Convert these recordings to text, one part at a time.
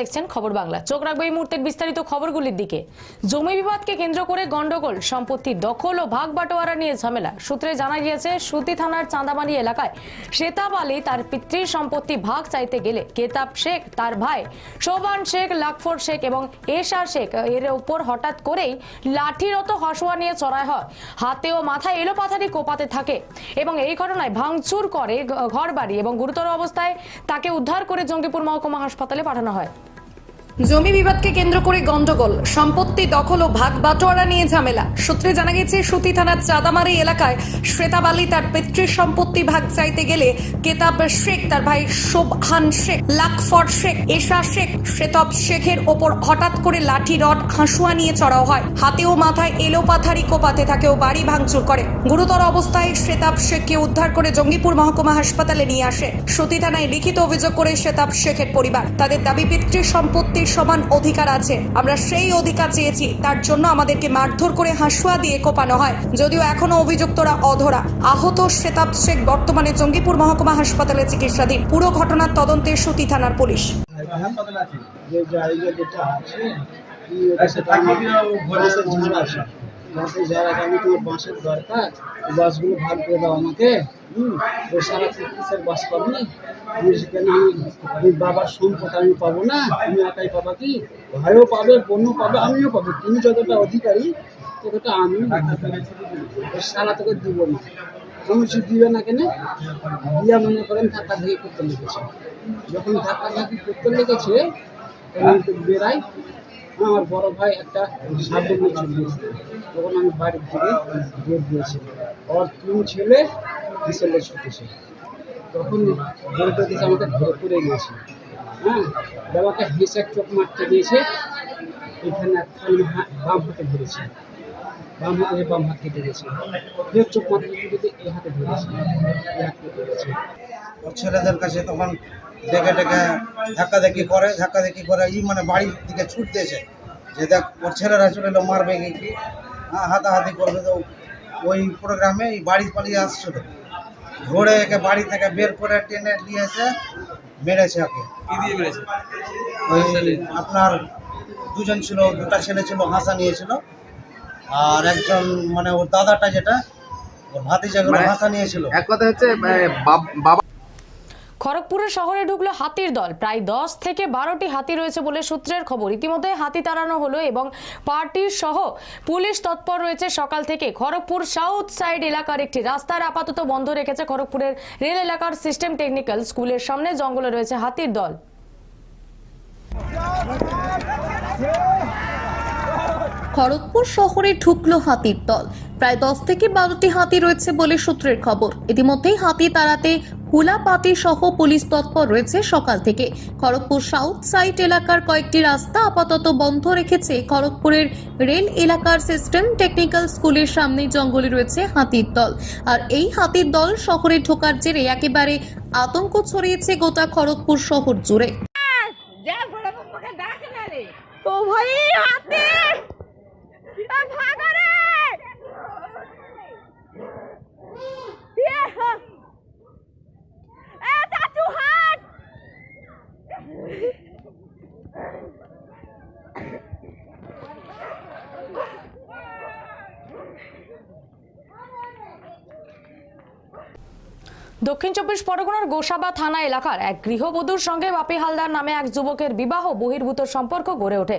দেখছেন খবর বাংলা। চোখ রাখবে এই মুহূর্তের বিস্তারিত খবরগুলির দিকে। জমি বিবাদকে কেন্দ্র করে গন্ডগোল, সম্পত্তির দখল ও ভাগ বাটোয়ারা নিয়ে ঝামেলা। সূত্রে জানা গিয়েছে, সুতি থানার চাঁদাবাড়ি এলাকায় শেতাব আলী তার পিতৃর সম্পত্তি ভাগ চাইতে গেলে কেতাব শেখ, তার ভাই শোভান শেখ, লাকফর শেখ এবং এশার শেখ এর উপর হঠাৎ করেই লাঠিরত হসোয়া নিয়ে চড়ায় হয়। হাতে ও মাথায় এলোপাথারি কোপাতে থাকে এবং এই ঘটনায় ভাঙচুর করে ঘর বাড়ি এবং গুরুতর অবস্থায় তাকে উদ্ধার করে জঙ্গিপুর মহকুমা হাসপাতালে পাঠানো হয়। জমি বিবাদকে কেন্দ্র করে গন্ডগোল, সম্পত্তি দখল ও ভাগ বাটোয়ারা নিয়ে ঝামেলা। সূত্রে জানা গেছে, সুতি থানার চাঁদামারি এলাকায় শ্বেতাব আলী তার পিতৃর সম্পত্তি ভাগ চাইতে গেলে কেতাব শেখ, তার ভাই শোভান শেখ, লাকফর শেখ, এশা শেখ, শ্বেতব শেখের ওপর হঠাৎ করে লাঠি, রড, হাঁসুয়া নিয়ে চড়াও হয়। হাতে ও মাথায় এলোপাথারি কোপাতে থাকে ও বাড়ি ভাঙচুর করে। গুরুতর অবস্থায় শ্বেতাব শেখকে উদ্ধার করে জঙ্গিপুর মহকুমা হাসপাতালে নিয়ে আসে। সুতি থানায় লিখিত অভিযোগ করে শ্বেতাব শেখের পরিবার। তাদের দাবি, পিতৃ সম্পত্তির সমান অধিকার আছে। আমরা সেই অধিকার চেয়েছি, তার জন্য আমাদেরকে মারধর করে হাঁসুয়া দিয়ে কোপানো হয়। যদিও এখনও অভিযুক্তরা অধরা। আহত শ্বেতাব শেখ বর্তমানে জঙ্গিপুর মহকুমা হাসপাতালে চিকিৎসাধীন। পুরো ঘটনার তদন্তে সুতি থানার পুলিশ। বাসগুলো ভাগ করে দাও আমাকে বাস আমি সেখানে আমি বাবার সম্পদ আমি পাবো না? তুমি একাই পাবা কি? ভাইও পাবে, বোনও পাবে, আমিও পাবো। তুমি যতটা অধিকারী, ততটা ওই সারা তোকে দিব না। তুমি কিছু দিবে না কেন? দিয়া মনে করেন ধাক্কা ধাক্কি করতে লেগেছে। যখন ধাক্কা ধাক্কি করতে লেগেছে, তখন আমি বেড়াই, আমার বড় ভাই একটা সাবধান নিয়ে দিয়েছে তখন আমি বাড়ির থেকে বের দিয়েছি। ওর তিন ছেলে, বিশালে ছুটেছে তখন ধরে দিয়েছে আমাকে ধরে করে গিয়েছে হ্যাঁ? বাবাকে হেসে চোখ মারতে দিয়েছে এখানে একটা বাম হাতে ধরেছে। বাম হাতে বাম হাত কেটে গেছে ফের চোখ মারতে দিতে এই হাতে ধরেছে। এই হাত কেটে গেছে ছেলেদের কাছে তখন ডেকে ডেকে ধাক্কাধাক্কি করে ধাক্কাধাক্কি করে ই মানে বাড়ির দিকে ছুট দিয়েছে। যে দেখ, ওর ছেলেরা চলে এলো, মারবে কি হ্যাঁ হাতাহাতি করবে তো। ওই প্রোগ্রামে এই বাড়ি পালিয়ে আসছিল। ধরে একে বাড়ি থেকে বের করে টেনে নিয়ে এসে মেরেছে ওকে। কি ওই আপনার দুজন ছিল দুটা ছেলে ছিল হাসা নিয়েছিল আর একজন মানে ওর দাদাটা যেটা ওর ভাতিজাগুলো মানে- হাসা নিয়েছিল এক কথা হচ্ছে বাব- বাবা খড়গপুরের শহরে ঢুকলো হাতির দল। প্রায় দশ থেকে বারোটি হাতি রয়েছে বলে সূত্রের খবর। ইতিমধ্যে হাতি তাড়ানো হলো এবং পার্টির সহ পুলিশ তৎপর রয়েছে। সকাল থেকে খড়গপুর সাউথ সাইড এলাকার একটি রাস্তার আপাতত বন্ধ রেখেছে খড়গপুরের রেল এলাকার সিস্টেম টেকনিক্যাল স্কুলের সামনে জঙ্গলে রয়েছে হাতির দল। খড়গপুর শহরে ঢুকলো হাতির দল। প্রায় দশ থেকে বারোটি হাতি রয়েছে বলে সূত্রের খবর। ইতিমধ্যেই হাতি তাড়াতে হুলাপাটি সহ পুলিশ তৎপর রয়েছে সকাল থেকে। খড়গপুর সাউথ সাইড এলাকার কয়েকটি রাস্তা আপাতত বন্ধ রেখেছে। খড়গপুরের রেল এলাকার সিস্টেম টেকনিক্যাল স্কুলের সামনে জঙ্গলে রয়েছে হাতির দল। আর এই হাতির দল শহরে ঢোকার জেরে একেবারে আতঙ্ক ছড়িয়েছে গোটা খড়গপুর শহর জুড়ে। ও ভাই, হাতে! ভাগা দক্ষিণ চব্বিশ পরগনার গোসাবা থানা এলাকার এক গৃহবধূর সঙ্গে বাপি হালদার নামে এক যুবকের বিবাহ বহির্ভূত সম্পর্ক গড়ে ওঠে।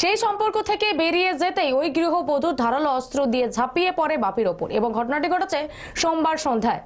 সেই সম্পর্ক থেকে বেরিয়ে যেতেই ওই গৃহবধূর ধারালো অস্ত্র দিয়ে ঝাঁপিয়ে পড়ে বাপির ওপর এবং ঘটনাটি ঘটেছে সোমবার সন্ধ্যায়।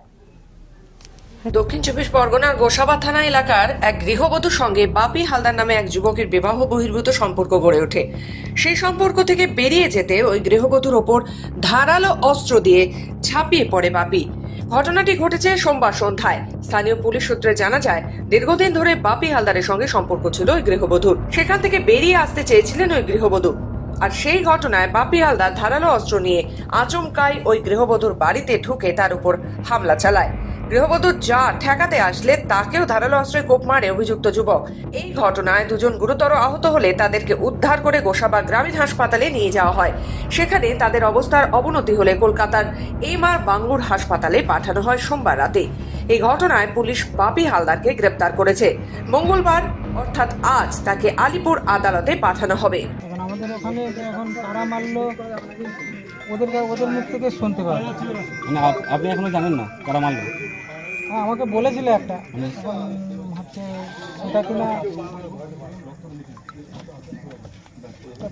দক্ষিণ চব্বিশ পরগনার গোসাবা থানা এলাকার এক গৃহবধূর সঙ্গে বাপি হালদার নামে এক যুবকের বিবাহ বহির্ভূত সম্পর্ক গড়ে ওঠে। সেই সম্পর্ক থেকে বেরিয়ে যেতে ওই গৃহবধূর ওপর ধারালো অস্ত্র দিয়ে ঝাঁপিয়ে পড়ে বাপি। ঘটনাটি ঘটেছে সোমবার সন্ধ্যায়। স্থানীয় পুলিশ সূত্রে জানা যায়, দীর্ঘদিন ধরে বাপি হালদারের সঙ্গে সম্পর্ক ছিল ওই গৃহবধূর। সেখান থেকে বেরিয়ে আসতে চেয়েছিলেন ওই গৃহবধূ। আর সেই ঘটনায় বাপি হালদার ধারালো অস্ত্র নিয়ে আচমকাই ওই গৃহবধূর বাড়িতে ঢুকে তার উপর হামলা চালায়। গৃহবধূর যা ঠেকাতে আসলে তাকেও ধারালো অস্ত্রে কোপ মারে অভিযুক্ত যুবক। এই ঘটনায় দুজন গুরুতর আহত হলে তাদেরকে উদ্ধার করে গোসাবা গ্রামীণ হাসপাতালে নিয়ে যাওয়া হয়। সেখানে তাদের অবস্থার অবনতি হলে কলকাতার এম আর বাঙ্গুর হাসপাতালে পাঠানো হয় সোমবার রাতে। এই ঘটনায় পুলিশ বাপি হালদারকে গ্রেপ্তার করেছে। মঙ্গলবার অর্থাৎ আজ তাকে আলিপুর আদালতে পাঠানো হবে। আমাদের ওখানে এখন কারা মারলো ওদের ওদের মুখ থেকে শুনতে পাবে মানে আপনি এখনও জানেন না কারা মারলো? হ্যাঁ আমাকে বলেছিল একটা। হচ্ছে ওটা কিনা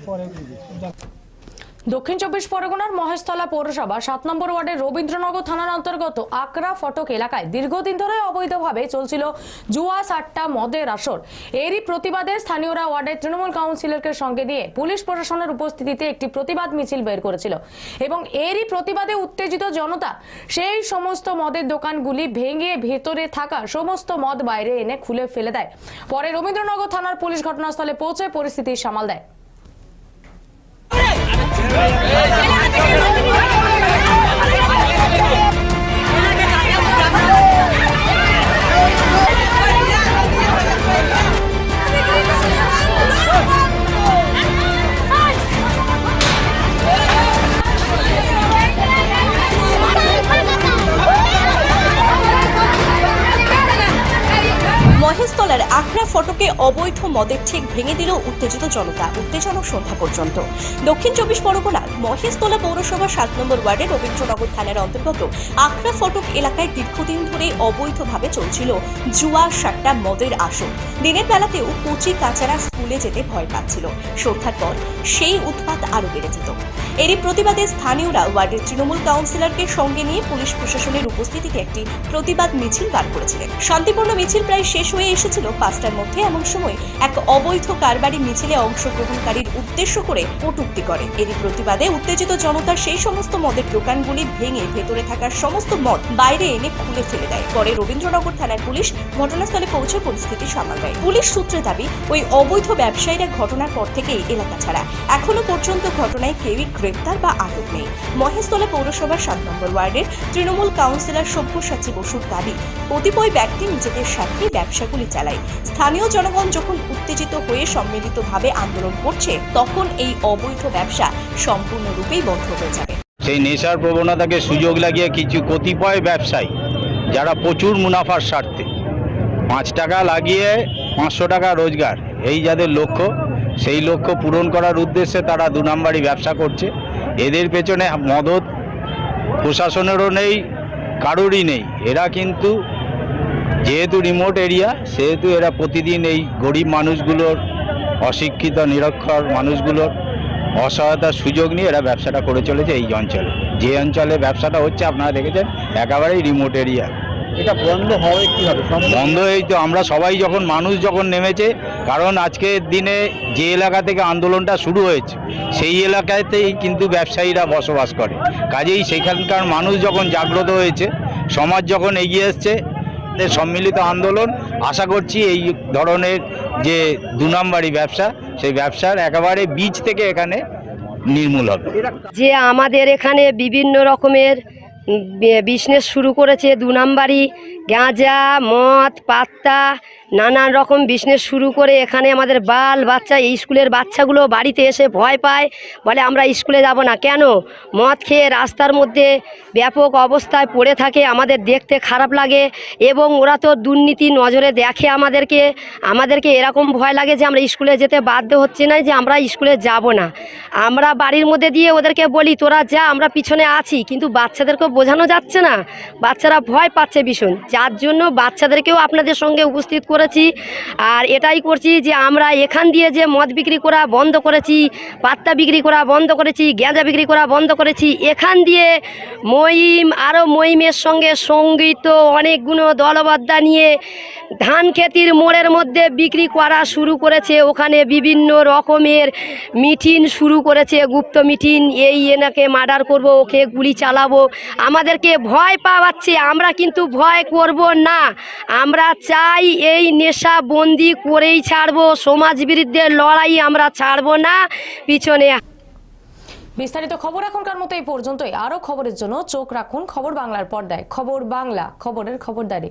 পরে দক্ষিণ চব্বিশ পরগনার মহেশতলা পৌরসভা সাত নম্বর ওয়ার্ডের রবীন্দ্রনগর থানার অন্তর্গত আকরা ফটক এলাকায় দীর্ঘদিন ধরে অবৈধভাবে চলছিল জুয়া, সাট্টা, মদের আসর। এরই প্রতিবাদে স্থানীয়রা ওয়ার্ডের তৃণমূল কাউন্সিলরকে সঙ্গে নিয়ে পুলিশ প্রশাসনের উপস্থিতিতে একটি প্রতিবাদ মিছিল বের করেছিল এবং এরই প্রতিবাদে উত্তেজিত জনতা সেই সমস্ত মদের দোকানগুলি ভেঙে ভেতরে থাকা সমস্ত মদ বাইরে এনে খুলে ফেলে দেয়। পরে রবীন্দ্রনগর থানার পুলিশ ঘটনাস্থলে পৌঁছে পরিস্থিতি সামাল দেয়। Yeah. অবৈধ মদের ঠিক ভেঙে দিল উত্তেজিত জনতা উত্তেজনক সন্ধ্যা পর্যন্ত। দক্ষিণ চব্বিশ পরগনার মহেশতলা পৌরসভার সাত নম্বর ওয়ার্ডে রবীন্দ্রনগর থানার অন্তর্গত আখড়া ফটক এলাকায় দীর্ঘদিন ধরে অবৈধভাবে চলছিল জুয়া সাট্টা মদের আসর। দিনের বেলাতেও কচি কাচারা স্কুলে যেতে ভয় পাচ্ছিল। সন্ধ্যার পর সেই উৎপাত আরও বেড়ে যেত। এরই প্রতিবাদে স্থানীয়রা ওয়ার্ডের তৃণমূল কাউন্সিলরকে সঙ্গে নিয়ে পুলিশ প্রশাসনের উপস্থিতিতে একটি প্রতিবাদ মিছিল বার করেছিলেন। শান্তিপূর্ণ মিছিল প্রায় শেষ হয়ে এসেছিল পাঁচটার মধ্যে। এমন সময় এক অবৈধ কারবারি মিছিলে অংশগ্রহণকারীর উদ্দেশ্য করে কটুক্তি করে। এরই প্রতিবাদে উত্তেজিত জনতার সেই সমস্ত মদের দোকানগুলি ভেঙে ভেতরে থাকা সমস্ত মদ বাইরে এনে খুলে ফেলে দেয়। পরে রবীন্দ্রনগর থানার পুলিশ ঘটনাস্থলে পৌঁছে পরিস্থিতি সামাল দেয়। পুলিশ সূত্রে দাবি, ওই অবৈধ ব্যবসায়ীরা ঘটনার পর থেকেই এলাকা ছাড়া। এখনও পর্যন্ত ঘটনায় কেউই গ্রেপ্তার বা আটক নেই। মহেশতলা পৌরসভার সাত নম্বর ওয়ার্ডের তৃণমূল কাউন্সিলর সব্যসাচী বসুর দাবি, কতিপয় ব্যক্তি নিজেদের স্বার্থে ব্যবসাগুলি চালায়। স্থানীয় জনগণ যখন উত্তেজিত হয়ে সম্মিলিতভাবে আন্দোলন করছে, তখন এই অবৈধ ব্যবসা সম্পূর্ণরূপেই বন্ধ হয়ে যাবে। সেই নেশার প্রবণতাকে সুযোগ লাগিয়ে কিছু কতিপয় ব্যবসায়ী, যারা প্রচুর মুনাফার স্বার্থে, পাঁচ টাকা লাগিয়ে পাঁচশো টাকা রোজগার, এই যাদের লক্ষ্য সেই লক্ষ্য পূরণ করার উদ্দেশ্যে তারা দু নম্বরই ব্যবসা করছে। এদের পেছনে মদত প্রশাসনেরও নেই, কারোরই নেই। এরা কিন্তু যেহেতু রিমোট এরিয়া সেহেতু এরা প্রতিদিন এই গরিব মানুষগুলোর অশিক্ষিত, নিরক্ষর মানুষগুলোর অসহায়তার সুযোগ নিয়ে এরা ব্যবসাটা করে চলেছে এই অঞ্চলে। যে অঞ্চলে ব্যবসাটা হচ্ছে, আপনারা দেখেছেন, একেবারেই রিমোট এরিয়া এটা বন্ধ হবে কীভাবে? বন্ধ এই তো আমরা সবাই যখন মানুষ যখন নেমেছে কারণ আজকের দিনে যে এলাকা থেকে আন্দোলনটা শুরু হয়েছে সেই এলাকাতেই কিন্তু ব্যবসায়ীরা বসবাস করে। কাজেই সেখানকার মানুষ যখন জাগ্রত হয়েছে সমাজ যখন এগিয়ে এসছে সম্মিলিত আন্দোলন আশা করছি এই ধরনের যে দু নম্বরই ব্যবসা সেই ব্যবসার একেবারে বীজ থেকে এখানে নির্মূল হবে। যে আমাদের এখানে বিভিন্ন রকমের বিজনেস শুরু করেছে দু নাম্বারই। গাঁজা, মদ, পাত্তা, নানান রকম বিজনেস শুরু করে এখানে আমাদের বাল বাচ্চা, এই স্কুলের বাচ্চাগুলো বাড়িতে এসে ভয় পায়, বলে আমরা স্কুলে যাব না। কেন? মদ খেয়ে রাস্তার মধ্যে ব্যাপক অবস্থায় পড়ে থাকে, আমাদের দেখতে খারাপ লাগে এবং ওরা তো দুর্নীতি নজরে দেখে আমাদেরকে। আমাদেরকে এরকম ভয় লাগে যে আমরা স্কুলে যেতে বাধ্য হচ্ছে না, যে আমরা স্কুলে যাব না। আমরা বাড়ির মধ্যে দিয়ে ওদেরকে বলি, তোরা যা, আমরা পিছনে আছি। কিন্তু বাচ্চাদেরকে বোঝানো যাচ্ছে না। বাচ্চারা ভয় পাচ্ছে ভীষণ যার জন্য বাচ্চাদেরকেও আপনাদের সঙ্গে উপস্থিত করেছি। আর এটাই করছি যে আমরা এখান দিয়ে যে মদ বিক্রি করা বন্ধ করেছি, পাত্তা বিক্রি করা বন্ধ করেছি, গেঁজা বিক্রি করা বন্ধ করেছি, এখান দিয়ে মহিম, আরও মহিমের সঙ্গে সংগীত, অনেকগুলো দলবদ্ধা নিয়ে ধান খেতির মোড়ের মধ্যে বিক্রি করা শুরু করেছে। ওখানে বিভিন্ন রকমের মিটিং শুরু করেছে, গুপ্ত মিটিং এই এনাকে মার্ডার করব, ওকে গুলি চালাবো। আমাদেরকে ভয় পাওয়াচ্ছে, আমরা কিন্তু ভয় করব না। আমরা চাই এই নেশা বন্দি করেই ছাড়ব। সমাজ বিরুদ্ধে লড়াই আমরা ছাড়ব না। পিছনে বিস্তারিত খবর এখনকার মতো এই পর্যন্তই। আরও খবরের জন্য চোখ রাখুন খবর বাংলার পর্দায়। খবর বাংলা, খবরের খবরদারি।